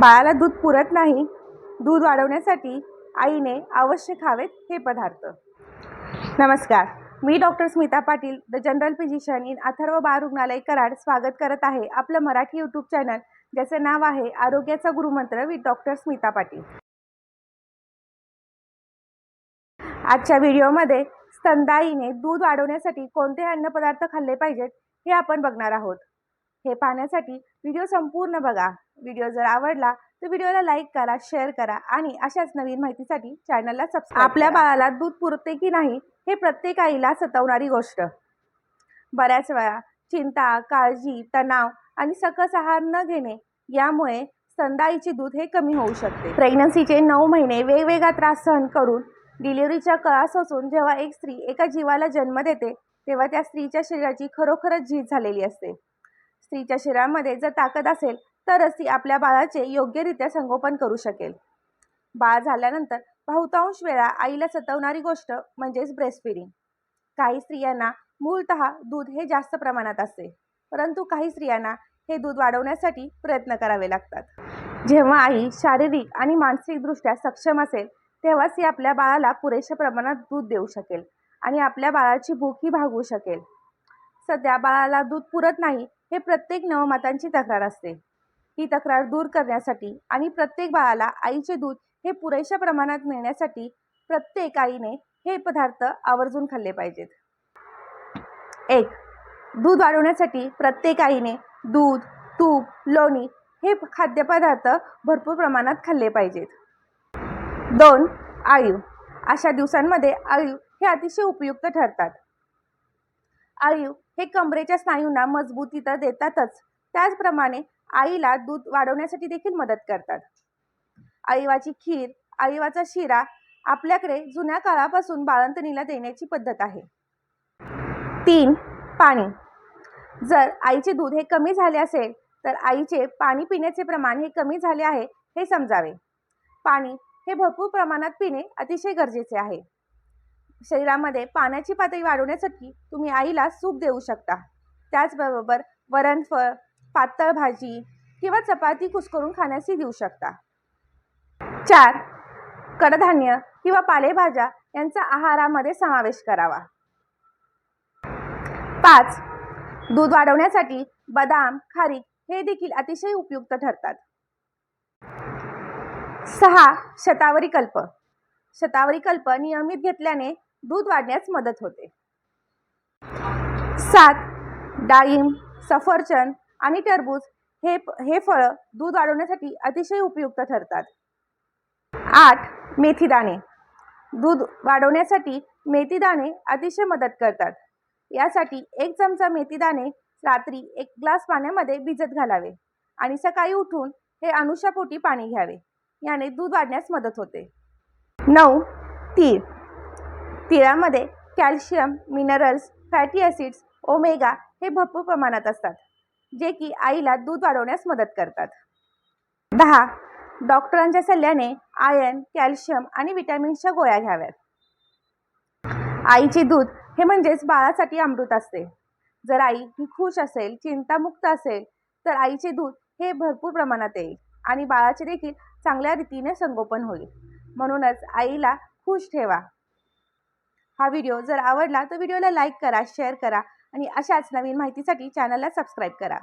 बाळाला दूध पुरत नाही दूध वाढवण्यासाठी आईने अवश्य खावेत हे पदार्थ. नमस्कार मी doctor Smita Patil the general physician in Atharva बाळ रुग्णालय कराड स्वागत करत आहे आपलं मराठी यूट्यूब चॅनल ज्याचं नाव आहे आरोग्याचा गुरुमंत्र विथ डॉक्टर स्मिता पाटील. आजच्या व्हिडिओमध्ये स्तनदाईने दूध वाढवण्यासाठी कोणते अन्नपदार्थ खाल्ले पाहिजेत हे आपण बघणार आहोत. हे पाहण्यासाठी व्हिडिओ संपूर्ण बघा. व्हिडिओ जर आवडला तर व्हिडिओला लाईक करा शेअर करा आणि अशाच नवीन माहितीसाठी चॅनलला सबस्क्राईब आपल्या बाळाला दूध पुरते की नाही हे प्रत्येक आईला सतावणारी गोष्ट. बऱ्याच वेळा चिंता काळजी तणाव आणि सकस आहार न घेणे यामुळे स्तनदाईचे दूध हे कमी होऊ शकते. प्रेग्नन्सीचे नऊ महिने वेगवेगळा त्रास सहन करून डिलिव्हरीच्या कळा सोसून जेव्हा एक स्त्री एका जीवाला जन्म देते तेव्हा त्या स्त्रीच्या शरीराची खरोखरच झीज झालेली असते. स्त्रीच्या शरीरामध्ये जर ताकद असेल तरच ती आपल्या बाळाचे योग्यरित्या संगोपन करू शकेल. बाळ झाल्यानंतर बहुतांश वेळा आईला सतवणारी गोष्ट म्हणजेच ब्रेस्टफिडिंग काही स्त्रियांना मूलतः दूध हे जास्त प्रमाणात असते परंतु काही स्त्रियांना हे दूध वाढवण्यासाठी प्रयत्न करावे लागतात. जेव्हा आई शारीरिक आणि मानसिकदृष्ट्या सक्षम असेल तेव्हाच ती आपल्या बाळाला पुरेशा प्रमाणात दूध देऊ शकेल आणि आपल्या बाळाची भूकही भागवू शकेल. सध्या बाळाला दूध पुरत नाही हे प्रत्येक नवमातांची तक्रार असते. ही तक्रार दूर करण्यासाठी आणि प्रत्येक बाळाला आईचे दूध हे पुरेशा प्रमाणात मिळण्यासाठी प्रत्येक आईने हे पदार्थ आवर्जून खाल्ले पाहिजेत. एक दूध वाढवण्यासाठी प्रत्येक आईने दूध तूप लोणी हे खाद्यपदार्थ भरपूर प्रमाणात खाल्ले पाहिजेत. दोन आळीव. अशा दिवसांमध्ये आळीव हे अतिशय उपयुक्त ठरतात. आळीव हे कमरेच्या स्नायूंना मजबूती तर देतातच. त्याचप्रमाणे आईला दूध वाढवण्यासाठी देखील मदत करतात. आईवाची खीर आईवाचा शिरा आपल्याकडे जुन्या काळापासून बाळंतणीला देण्याची पद्धत आहे. तीन पाणी. जर आईचे दूध हे कमी झाले असेल तर आईचे पाणी पिण्याचे प्रमाण हे कमी झाले आहे हे समजावे. पाणी हे भरपूर प्रमाणात पिणे अतिशय गरजेचे आहे. शरीरामध्ये पाण्याची पातळी वाढवण्यासाठी तुम्ही आईला सूप देऊ शकता. त्याचबरोबर वरणफळ पातळ भाजी किंवा चपाती कुस्करून खाण्यासही देऊ शकता. चार कडधान्य किंवा पालेभाज्या यांचा आहारामध्ये समावेश करावा. पाच दूध वाढवण्यासाठी बदाम खारीक हे देखील अतिशय उपयुक्त ठरतात. सहा शतावरी कल्प. शतावरी कल्प नियमित घेतल्याने दूध वाढण्यास मदत होते. सात डाळिंब सफरचंद आणि टरबूज हे हे फळं दूध वाढवण्यासाठी अतिशय उपयुक्त ठरतात. आठ मेथीदाणे. दूध वाढवण्यासाठी मेथीदाणे अतिशय मदत करतात. यासाठी एक चमचा मेथीदाणे रात्री एक ग्लास पाण्यामध्ये भिजत घालावे आणि सकाळी उठून हे अनुषापोटी पाणी घ्यावे. याने दूध वाढण्यास मदत होते. नऊ तीळ तिळामध्ये calcium minerals fatty acids omega हे भरपूर प्रमाणात असतात जे की आईला दूध वाढवण्यास मदत करतात. दहा डॉक्टरांच्या सल्ल्याने आयर्न कॅल्शियम आणि विटॅमिन्सच्या गोळ्या घ्याव्यात. आईचे दूध हे म्हणजेच बाळासाठी अमृत असते. जर आई ही खुश असेल चिंतामुक्त असेल तर आईचे दूध हे भरपूर प्रमाणात येईल आणि बाळाचे देखील चांगल्या रीतीने संगोपन होईल. म्हणूनच आईला खुश ठेवा. हा व्हिडिओ जर आवडला तर व्हिडिओला लाईक करा शेअर करा आणि अशाच नवीन माहितीसाठी चॅनलला सबस्क्राईब करा.